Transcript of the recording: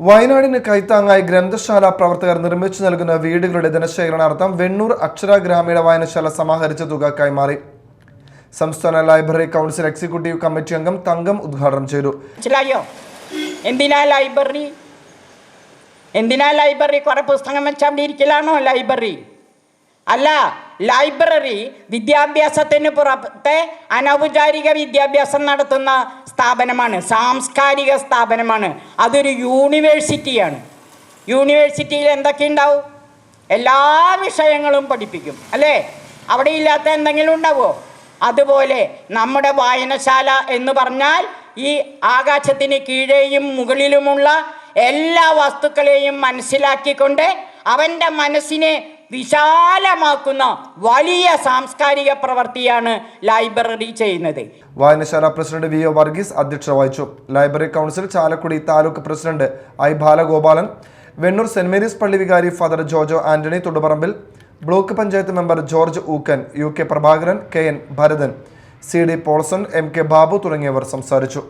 വയനാടിന് കൈത്താങ്ങായി ഗ്രന്ഥശാല പ്രവർത്തകർ നിർമ്മിച്ചു നൽകുന്ന വീടുകളുടെ ധനശേഖരണാർത്ഥം വെണ്ണൂർ അക്ഷര ഗ്രാമീണ വായനശാല സമാഹരിച്ച തുക കൈമാറി സംസ്ഥാന ലൈബ്രറി കൗൺസിൽ എക്സിക്യൂട്ടീവ് കമ്മിറ്റി അംഗം തങ്കം ഉദ്ഘാടനം ചെയ്തു. എന്തിനാ ലൈബ്രറി? എന്തിനാ ലൈബ്രറി? കുറെ പുസ്തകം വെച്ചാണ്ടിരിക്കലാണോ ലൈബ്രറി? അല്ല ലൈബ്രറി വിദ്യാഭ്യാസത്തിന് പുറത്തെ അനൗപചാരിക വിദ്യാഭ്യാസം നടത്തുന്ന സ്ഥാപനമാണ് സാംസ്കാരിക സ്ഥാപനമാണ്. അതൊരു യൂണിവേഴ്സിറ്റിയാണ്. യൂണിവേഴ്സിറ്റിയിൽ എന്തൊക്കെ ഉണ്ടാവും? എല്ലാ വിഷയങ്ങളും പഠിപ്പിക്കും അല്ലേ? അവിടെ ഇല്ലാത്ത എന്തെങ്കിലും ഉണ്ടാവുമോ അതുപോലെ നമ്മുടെ വായനശാല എന്ന് പറഞ്ഞാൽ ഈ ആകാശത്തിന് കീഴേയും മുകളിലുമുള്ള എല്ലാ വസ്തുക്കളെയും മനസ്സിലാക്കിക്കൊണ്ട് അവന്റെ മനസ്സിനെ വിശാലമാക്കുന്ന വലിയ സാംസ്കാരിക പ്രവൃത്തിയാണ് ലൈബ്രറി ചെയ്യുന്നത്. വായനശാല പ്രസിഡന്റ് വി ഒ വർഗീസ് അധ്യക്ഷത വഹിച്ചു. Library council Chalakudy taluk president I Balagopalan Vennur Saint Mary's പള്ളി വികാരി father Jojo Antony Thodupparambil block panchayat member George Ookkan U K Prabhakaran K N Bharathan C D Paulson M K Babu തുടങ്ങിയവർ സംസാരിച്ചു.